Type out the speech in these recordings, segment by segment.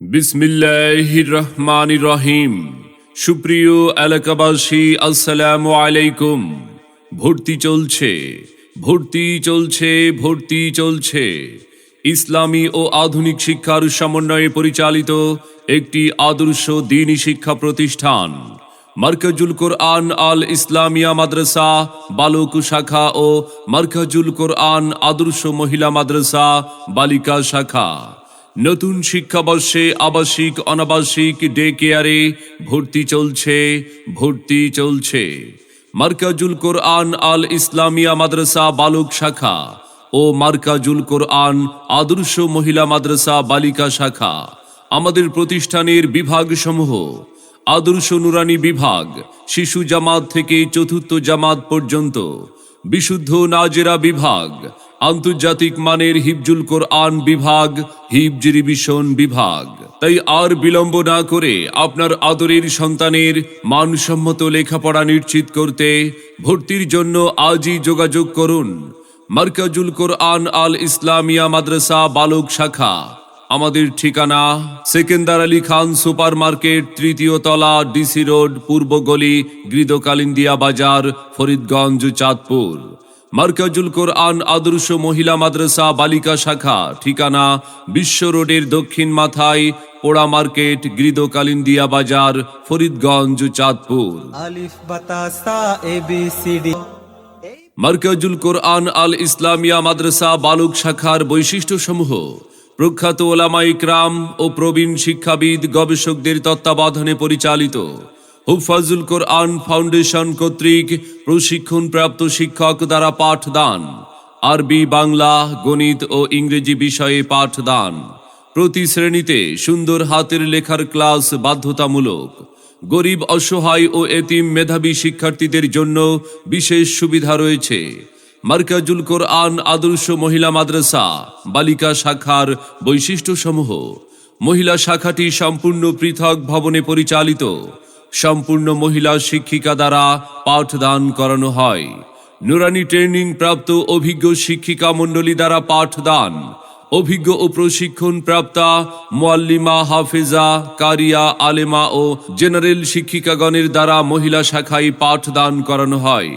বিসমিল্লাহির রহমান রহিম সুপ্রিয় এলাকাবাসী, আসসালামু আলাইকুম। ভর্তি চলছে ভর্তি চলছে ভর্তি চলছে। ইসলামী ও আধুনিক শিক্ষার সমন্বয়ে পরিচালিত একটি আদর্শ দিনী শিক্ষা প্রতিষ্ঠান, মার্কাজুল কোরআন আল ইসলামিয়া মাদ্রাসা, বালক শাখা ও মার্কাজুল কোরআন আদর্শ মহিলা মাদ্রাসা, বালিকা শাখা। নতুন শিক্ষাবর্ষে আবাসিক, অনাবাসিক ডে কেয়ারে ভর্তি চলছে ভর্তি চলছে। মার্কাজুল কোরআন আল ইসলামিয়া মাদ্রাসা বালক শাখা ও মার্কাজুল কোরআন আদর্শ মহিলা মাদ্রাসা বালিকা শাখা, আমাদের প্রতিষ্ঠানের বিভাগসমূহ, আদর্শ নুরানি বিভাগ, শিশু জামাত থেকে চতুর্থ জামাত পর্যন্ত, বিশুদ্ধ নাজেরা বিভাগ আন্তর্জাতিক মানের হিবজুল কোরআন বিভাগ হিবজ রিভিশন বিভাগ। তাই আর বিলম্ব না করে আপনার আদরের সন্তানের মানসম্মত লেখাপড়া নিশ্চিত করতে ভর্তির জন্য আজই যোগাযোগ করুন। মার্কাজুল কোরআন আল ইসলামিয়া মাদ্রাসা, বালক শাখা। আমাদের ঠিকানা সেকেন্দার আলী খান সুপার মার্কেট তৃতীয় তলা, ডিসি রোড, পূর্ব গলি গৃদকালিন্দিয়া বাজার, ফরিদগঞ্জ, চাঁদপুর। মার্কাজুল কোরআন আদর্শ মহিলা মাদ্রাসা বালিকা শাখা ঠিকানা বিশ্ব রোডের দক্ষিণ মাথায় পোড়া মার্কেট গৃদকালিন্দিয়া বাজার ফরিদগঞ্জ চাঁদপুর। মার্কাজুল কোরআন আল ইসলামিয়া মাদ্রাসা বালুক শাখার বৈশিষ্ট্যসমূহ। প্রখ্যাত ওলামা ইকরাম ও প্রবীণ শিক্ষাবিদ গবেষকদের তত্ত্বাবধানে পরিচালিত। হুফাজুল কোরআন ফাউন্ডেশন কর্তৃক প্রশিক্ষণপ্রাপ্ত শিক্ষক দ্বারা পাঠদান, আরবি, বাংলা, গণিত ও ইংরেজি বিষয়ে পাঠদান। প্রতি শ্রেণীতে সুন্দর হাতের লেখার ক্লাস বাধ্যতামূলক। গরিব, অসহায় ও এতিম মেধাবী শিক্ষার্থীদের জন্য বিশেষ সুবিধা রয়েছে। মার্কাজুল কোরআন আদর্শ মহিলা মাদ্রাসা, বালিকা শাখার বৈশিষ্ট্যসমূহ। মহিলা শাখাটি সম্পূর্ণ পৃথক ভবনে পরিচালিত। সম্পূর্ণ মহিলা শিক্ষিকা দ্বারা পাঠদান করানো হয়। নুরানি ট্রেনিং প্রাপ্ত অভিজ্ঞ শিক্ষিকা মণ্ডলী দ্বারা পাঠদান। অভিজ্ঞ ও প্রশিক্ষণ প্রাপ্তা মোয়াল্লিমা হাফেজা, কারিয়া, আলেমা ও জেনারেল শিক্ষিকাগণের দ্বারা মহিলা শাখায় পাঠদান করানো হয়।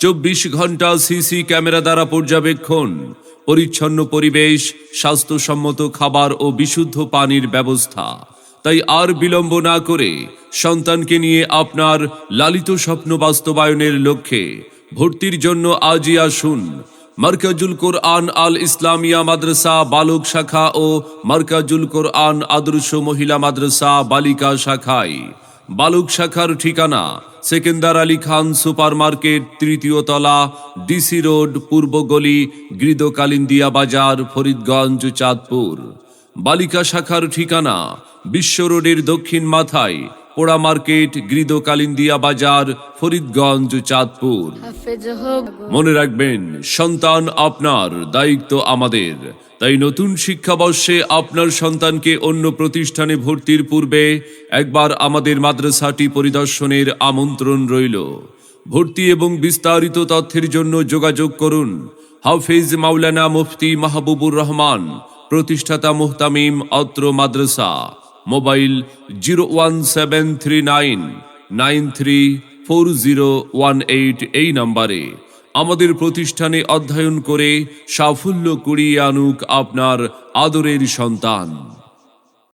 চব্বিশ ঘণ্টা সিসি ক্যামেরা দ্বারা পর্যবেক্ষণ, পরিচ্ছন্ন পরিবেশ, স্বাস্থ্যসম্মত খাবার ও বিশুদ্ধ পানির ব্যবস্থা। তাই আর বিলম্ব না করে সন্তানকে নিয়ে আপনার লালিত স্বপ্ন বাস্তবায়নের লক্ষ্যে ভর্তির জন্য আজই আসুন মার্কাজুল কোরআন আল ইসলামিয়া মাদ্রাসা, বালক শাখা ও মার্কাজুল কোরআন আদর্শ মহিলা মাদ্রাসা, বালিকা শাখায়। বালক শাখার ঠিকানা সেকেন্দার আলী খান সুপার মার্কেট তৃতীয় তলা, ডিসি রোড, পূর্ব গলি গৃদকালিন্দিয়া বাজার ফরিদগঞ্জ, চাঁদপুর। বালিকা শাখার ঠিকানা বিশ্ব রোডের দক্ষিণ মাথায় পোড়া মার্কেট গৃদ কালিন্দিয়া বাজার ফরিদগঞ্জ চাঁদপুর। মনে রাখবেন সন্তান আপনার দায়িত্ব আমাদের। তাই নতুন শিক্ষাবর্ষে আপনার সন্তানকে অন্য প্রতিষ্ঠানে ভর্তির পূর্বে একবার আমাদের মাদ্রাসাটি পরিদর্শনের আমন্ত্রণ রইল। ভর্তি এবং বিস্তারিত তথ্যের জন্য যোগাযোগ করুন। হাফেজ মাওলানা মুফতি মাহবুবুর রহমান প্রতিষ্ঠাতা মুহতামিম অত্র মাদ্রাসা, mobile zero one seven nine nine four zero one eight এই নম্বরে। আমাদের প্রতিষ্ঠানে অধ্যয়ন করে সাফল্য কুড়িয়ে আনুক আপনার আদরের সন্তান।